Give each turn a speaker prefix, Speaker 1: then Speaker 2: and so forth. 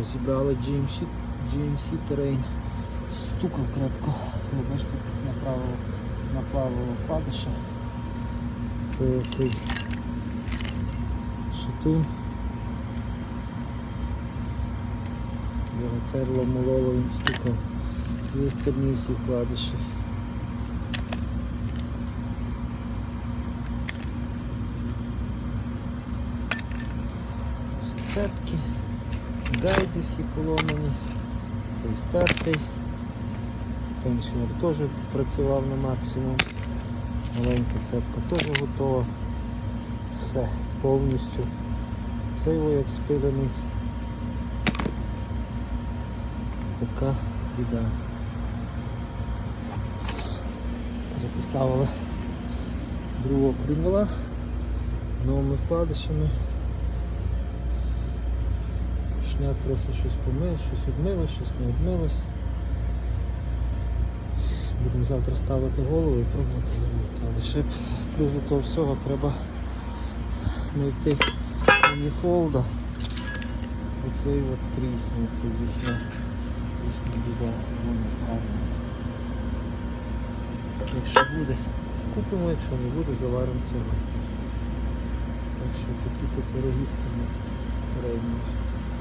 Speaker 1: Розібрали GMC, GMC Terrain. Стукав крепко. Ви бачите, направило, направило вкладиша. Це цей шатун. Його терло, мололо, він стукав. І остальні вкладиші. Це цепки, гайди всі поломані, цей стертий. Теншнер теж працював на максимум. Маленька цепка теж готова. Все, повністю. Цей о, як спилений. Така біда. Вже поставили другого прийняла з новими вкладишами. Пушня трохи щось помило, щось відмилось, щось не відмилось. Будемо завтра ставити голову і пробувати звук. Але ще плюс до того всього треба знайти уніфолда. Оцей от тріснув, то їхня, їхня біда, воно гарна. Якщо буде, купимо, якщо не буде, заваримо цього. Так що такі то пироги з цими теренами.